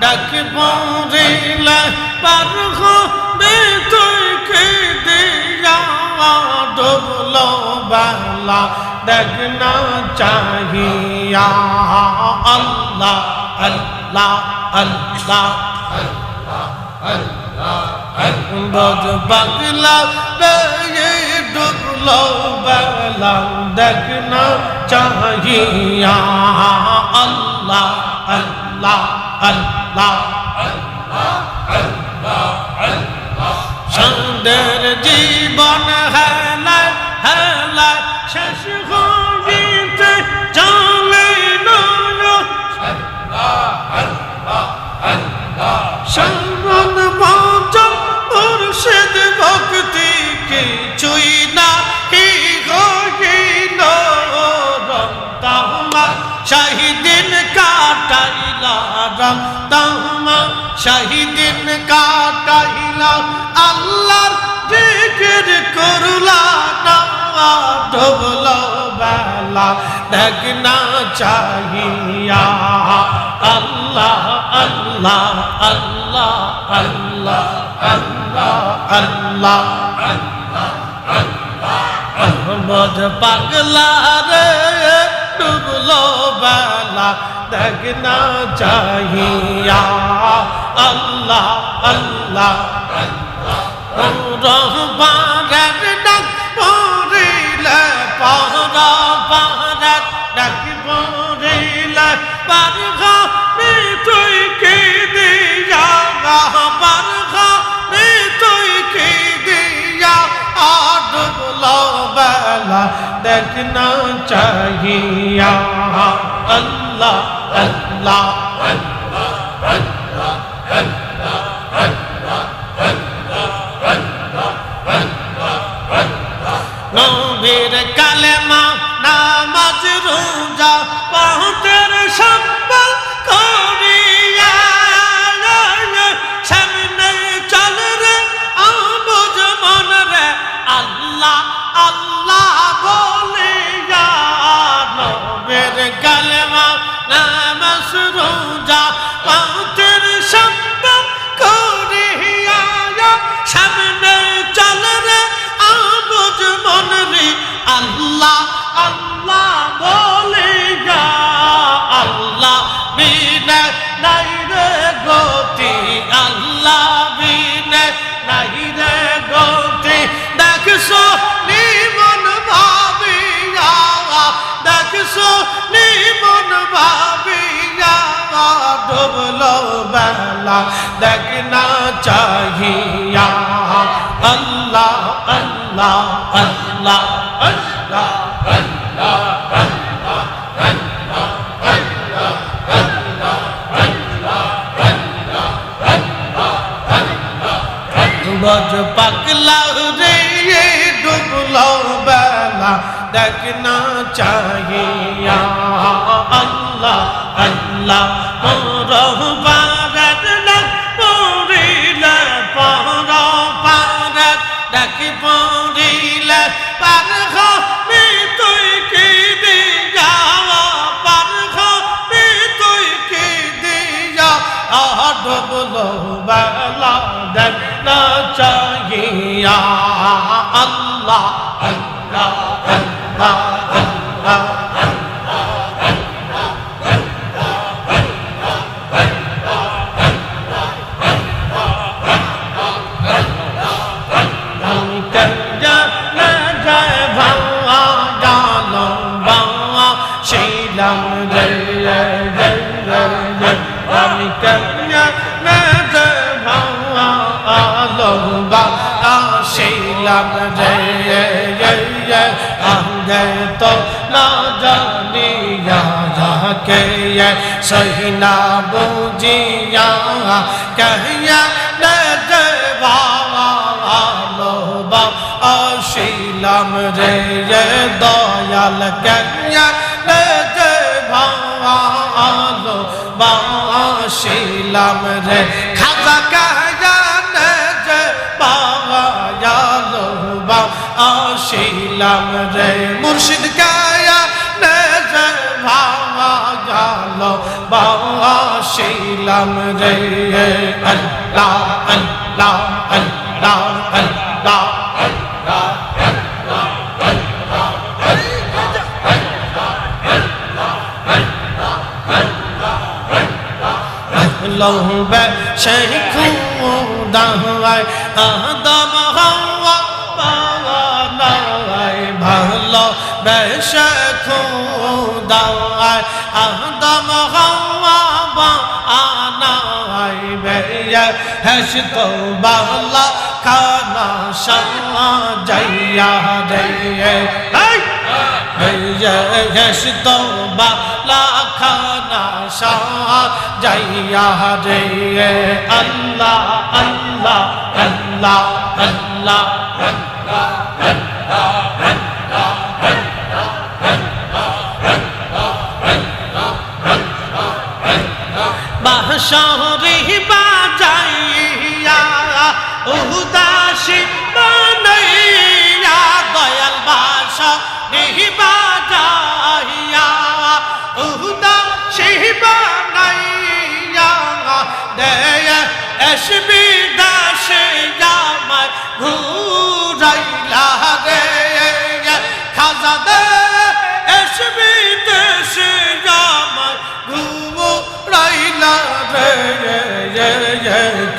ডাক পড়িলে পার হবে তুই কে দিয়া ডুবল বালা ডাক না চাহিয়া। আল্লাহ আল্লাহ আল্লাহ বজ বাগলা রে ডুবলো বেলা দেখ না চাহিয়া আল্লাহ আল্লাহ আল্লাহ সন্দের জীবন হেলা হেলা রমতামা শাহিদিন কাটাইলা, আল্লাহর জিকির করলা না ডুবল বেলা দেখনা চাহিয়া। আল্লাহ আল্লাহ আল্লাহ আল্লাহ আল্লাহ আল্লাহ আহমদ পাগলা রে। ডুবলো বেলা দেখনা চাহিয়া আল্লাহ আল্লাহ রহবানের ডাক পড়িলে পহরা পাহারার ডাক দেখনা চাহিয়া আল্লাহ আল্লাহ নবীর কালেমা নামাজ রোজা পাহুতের সম্বল করিয়া সামনে চল রে আবুজ মন রে আল্লাহ দেখছ নিমন ভাবিয়া ডুবলো বেলা দেখ না চাহিয়া আল্লাহ আল্লাহ আল্লাহ আল্লাহ বজ পাগলা রে ডুবলো বেলা দেখ না যাকে সহি না বুঝিয়া কহিয়া না দেবা আলো বা আসিলাম রে রে দয়াল কন্যা রে যে ভালো বা আসিলাম রে খাজা ভালো বাসিলাম রে ভালো বেশে খুদায় আদম হাওয়া বানায় বেয়ে। হেস তো বালা খানা সাজাইয়া রে হেস তো বালা খানা সাজাইয়া রে আল্লাহ আল্লাহ আল্লাহ আল্লাহ। বাঁশরি বাজাইয়া উদাসী বানাইয়া দয়াল বাঁশরি বাজাইয়া উদাসী বানাইয়া দেয় এসবি দাসে আমার ঘুরাইলা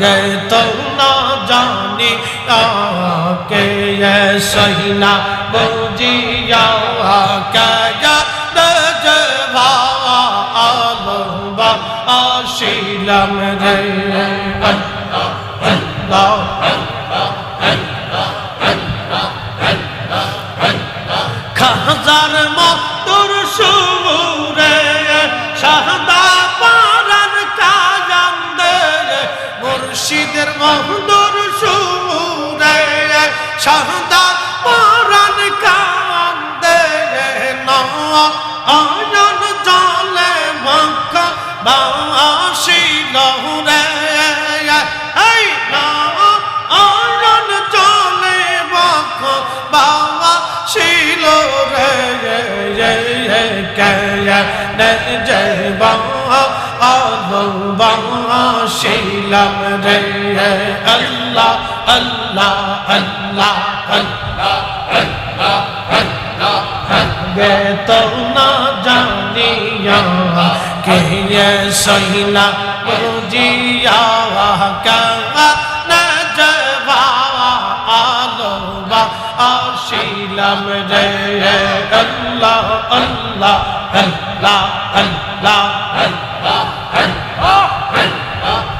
گئے تو نہ جانے آکے یہ سہیلا بوجیا آکے یا نجوا آلوبا آشیلم رہے اللہ اللہ اللہ اللہ اللہ اللہ اللہ মহদর সুরে শাহদা পারান কান্দে নয়ন জলে মক্ক বাসি লহুরে এই নয়ন জলে মক্ক বাবা ছিল রে কয়া নে জয় বাবা আদম বাসিলাম রে আল্লাহ আল্লাহ আল্লাহ আল্লাহ আল্লাহ আল্লাহ বেত না জানিয়া কে সহিলা বুঝিয়া কা আশিলাম রে আল্লাহ আল্লাহ আল্লাহ আল্লাহ আল্লাহ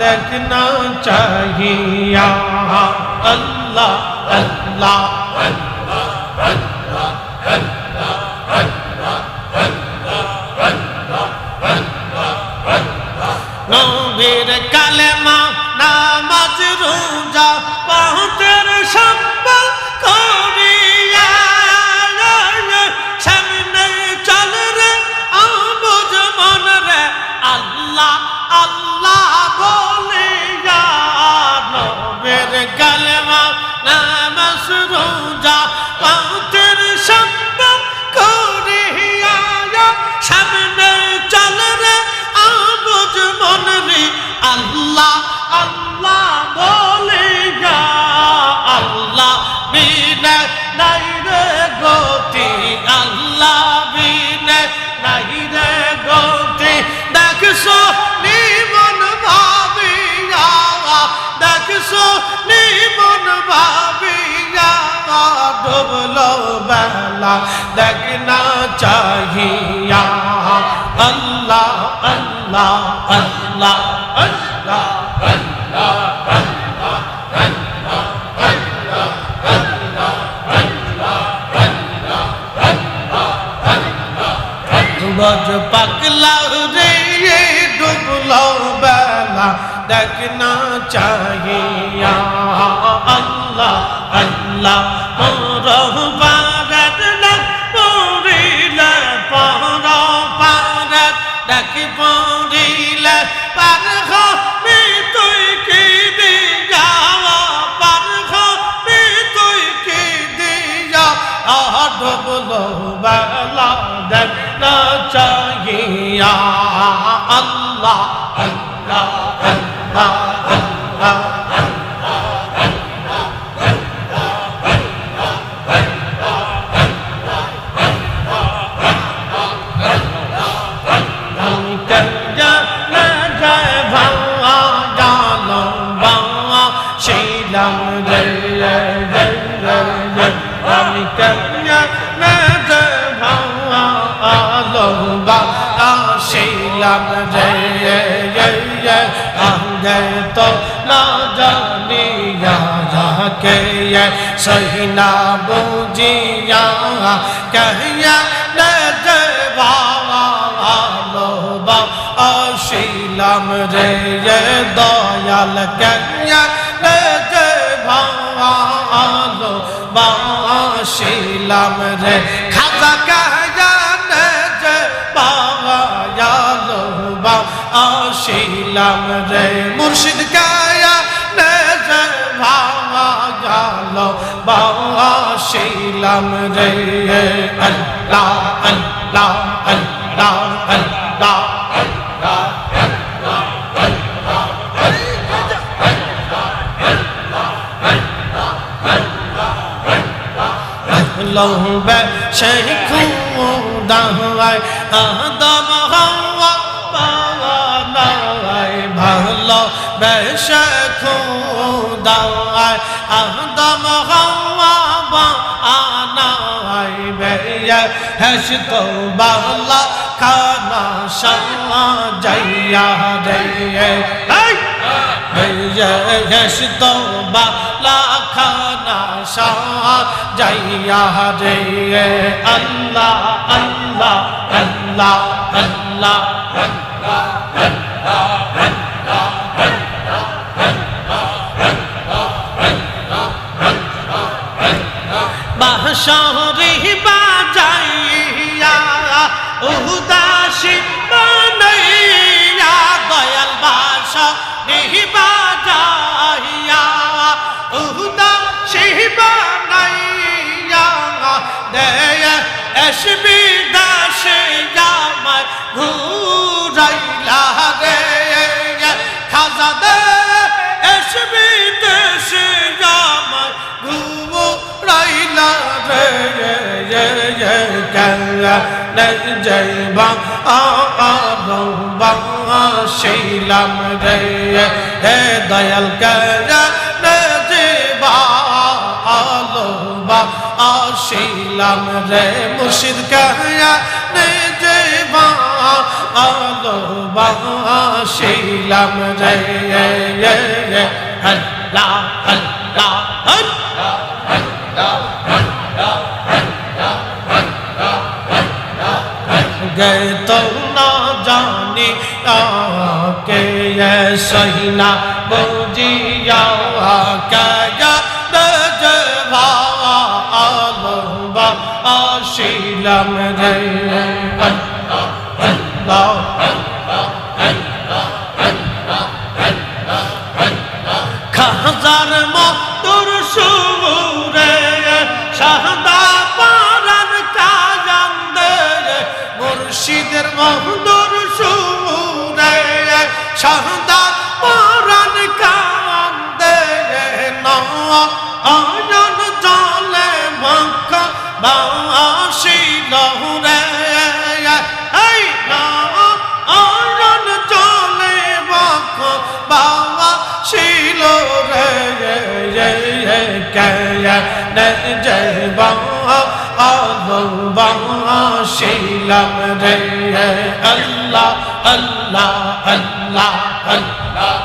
দেখনা চাহিয়া আল্লাহ আল্লাহ নবীর কালেমা নামাজ রোজা পাহুতের সম্বল করিয়া আল্লাহ আল্লাহ বলে নবীর কালেমা নামাজ রোজা পাহুতের সম্বল করিয়া সামনে মন আল্লাহ ভাবিয়া ডুবলো বেলা দেখ না চাহিয়া আল্লাহ আল্লাহ আল্লাহ আল্লাহ বজ পাগলা রে ডুবলো বেলা দেখ না চাহিয়া আল্লাহ যাকে সহি না বুঝিয়া কহিয়া না ভালো বা শিলাম রে দয়াল কন্যা রে ভালো বা শিলাম রে খাজা কাহিয়া যে বাবায়ালো বা শিলাম রে ভালো বেশে খুদাই আদম হাওয়া বা আনাই বেয়ে হেস তো বালা খানা সামা যাইয়া রে হেস তো বালা খানা সা যাইয়া রে আল্লাহ আল্লাহ আল্লাহ আল্লাহ বাঁশরি বাজাইয়া উদাসী বানাইয়া দয়াল বাঁশরি বাজাইয়া উদাসী বানাইয়া দেয় এসবি দাসে আমার ঘুরাইলা রে খাজা দে এসবি শিলাম রে হে দয়াল করা দেবা আলো বা শিলাম রে মুর্শিদ কায়া নে দেবা আলো বা শিলাম রে আল্লাহ আল্লাহ गए तो ना जाने आके सहिला बोजिया क्या जवा आशीलम रे अल्लाह अल्लाह अल्लाह अल्लाह अल्लाह अल्लाह মুর্শিদের সুরে, শাহদা পারান কান্দে নয়ন জলে মক্ক বাসি লহুরে এই নয়ন জলে মক্ক বাবা ছিল রে জয়বা শিলাম রে আল্লাহ আল্লাহ আল্লাহ আল্লাহ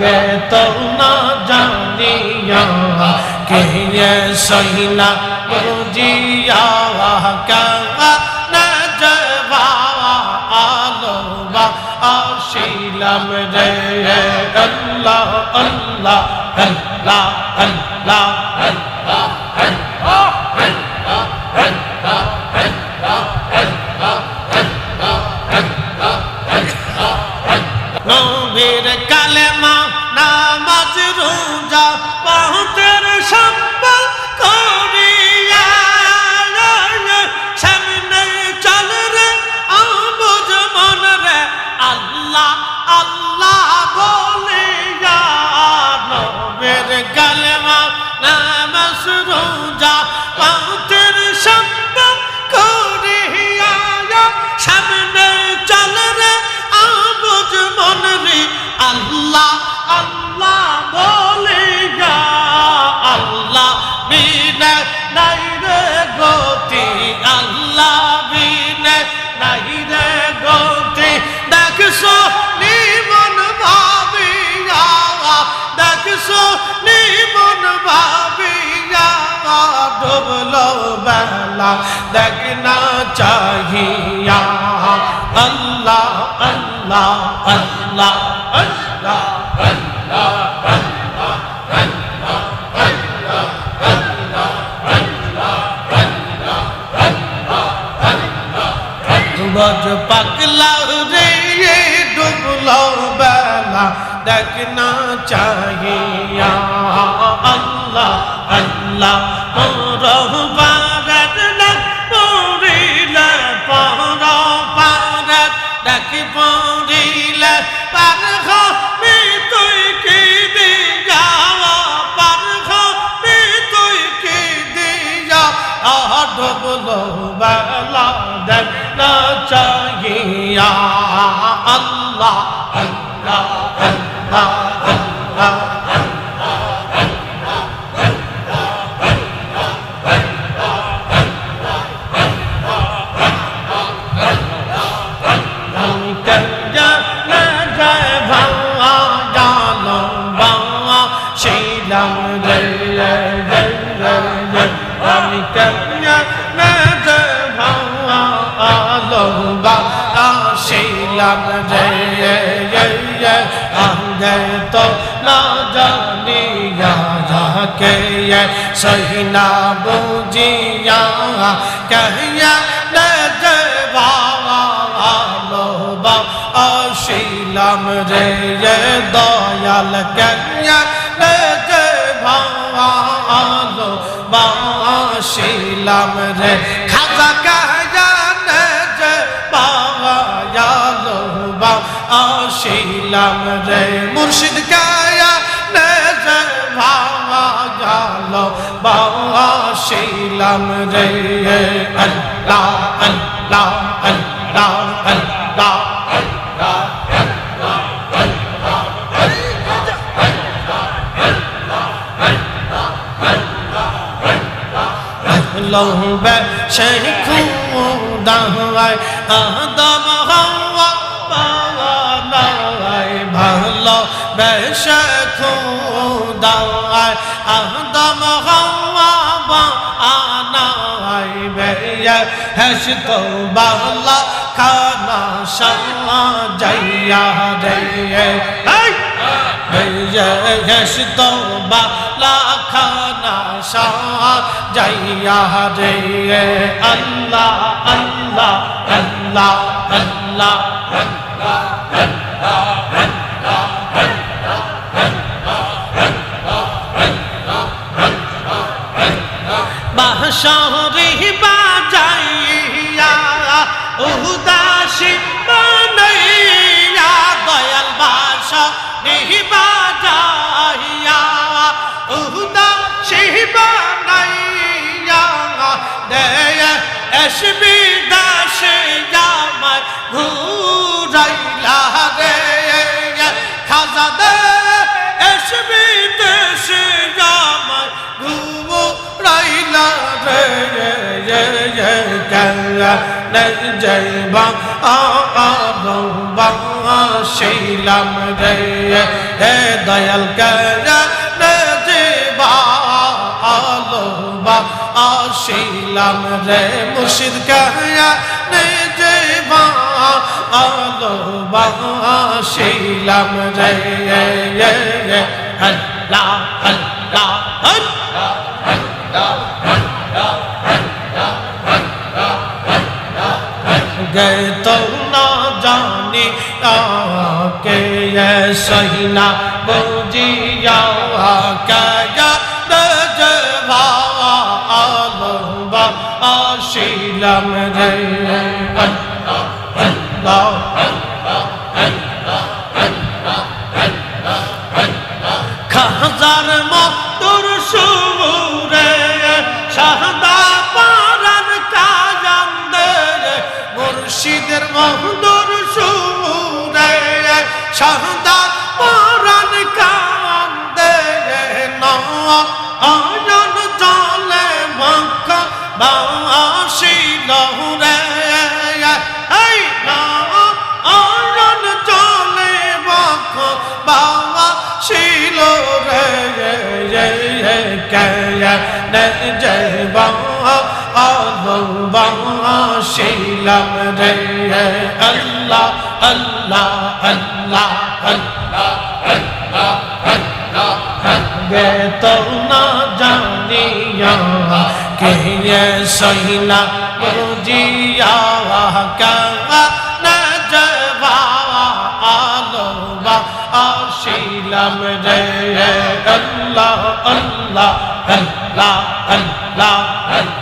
গে তো না জানিয়া কে সহিনা বুঝিয়া কাঙা না জবা আলো বা শিলাম রে আল্লাহ আল্লাহ আল্লাহ আল্লাহ আল্লাহ নবীর কালেমা নামাজ রোজা পাহুতের সম্বল করিয়া সামনে চল রে আবুজ মন আল্লাহ আল্লাহ বলিয়া নবীর কালেমা নামাজ রোজা পাহুতের সম্বল করিয়া সামনে চল রে আবুজ মন রে আল্লাহ আল্লাহ বলে আল্লাহ বিনে নাই রে গতি, আল্লাহ বিনে নাই রে গতি। দেখছ নিমন ভাবিয়া, দেখছ নিমন ভাবিয়া ডুবলো বেলা দেখনা চাহিয়া আল্লাহ আল্লাহ আল্লাহ আল্লাহ গজ পাকলা রে ডুবলো বেলা দেখনা চাহিয়া আল্লাহ আল্লাহ মোর বারত না পড়িলে পর পারত ডাকি পড়িলে পার হবে তুই কি দিয়া পার হবে তুই কি দিয়া আহ ডুবলো বেলা দেখনা চাহিয়া আল্লাহ আল্লাহ আল্লাহ আল্লাহ। আমি কন্যা না ভালো বা শিলাম রে আঙ্গে তো না জানিয়া যাকে সহি না বুঝিয়া কহিয়া না ভালো বা শিলাম রে দয়াল কন্যা ভালো বা শিলাম রে। খাজা কাজানে যে বাবা জালো বা শিলাম রে। মুর্শিদ কায়া নে যে ভাবা গালো বা শিলাম রে। আল্লাহ আল্লাহ। লহবে শেখ দাহাই আদম হাওয়া পাওয়াই ভালো বেশে খুদাই আদম হাওয়া বানাই বেয়ে হেস তো বালা খানা সামা যাইয়া হেস তো বালা খানা সা যাইয়া রে আল্লাহ আল্লাহ আল্লাহ আল্লাহ বাঁশরি বাজাইয়া উদাসী শিলাম রে। হে দয়াল আলোবা শিলাম রে। মুর্শিদ কায়া নে যাইবা আলোবা শিলাম রে। আল্লাহ আল্লাহ আল্লাহ गए तो ना जाने के ये सही ना बुझिया क्या नजवा आलबा आशीलम रे अल्लाह মুর্শিদের মহদর সুরে শাহদা পারান কান্দে নয়ন জলে মক্ক বাসি লহুরে। এই নয়ন জলে মক্ক বাবা রে কয়া জয় বাবা আদবাসিলাম রে আল্লাহ আল্লাহ আল্লাহ আল্লাহ আল্লাহ আল্লাহ গে তো না জানিয়া কে সহিলা বুঝিয়া কা না জবা আলোবা আশিলাম রে আল্লাহ আল্লাহ আল্লাহ আল্লাহ আল্লাহ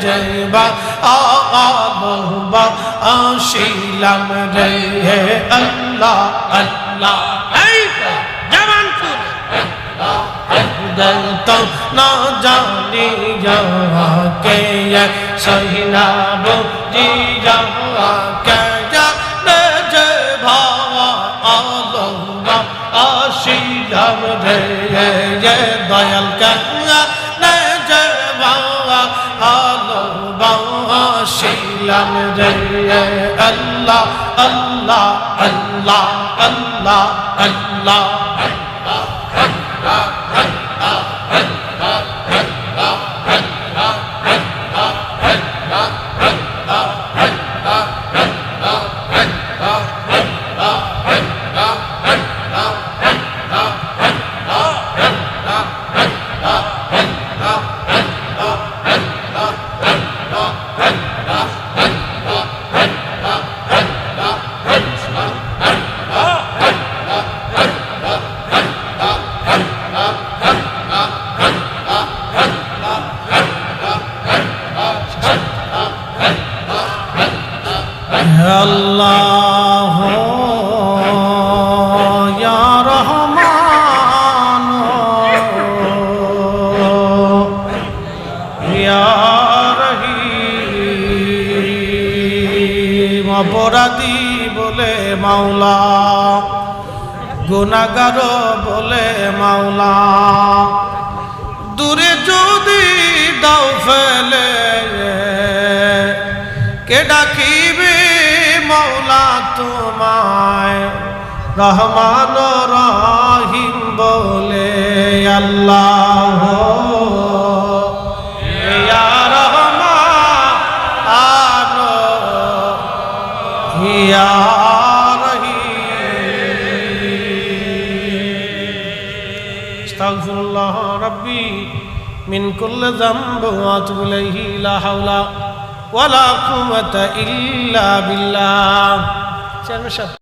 জয়বা আবা আশিলাম রে আল্লাহ আল্লাহ জবান তো না জানি কে সহি না বুঝি কে যে আল্লাহ আশিলাম রে দয়াল কাঙ্গা আল্লাহ শিলাম রে আল্লাহ আল্লাহ আল্লাহ আল্লাহ আল্লাহ আল্লাহ অপরাধী বলে মাওলা গুনাগার বলে মাওলা। দূরে যদি দাও ফেলে, কে ডাকিবে মৌলা তোমায়? রহমান রহিম বলে আল্লাহ। كل ذنب واتوب اليه لا حول ولا قوة إلا بالله.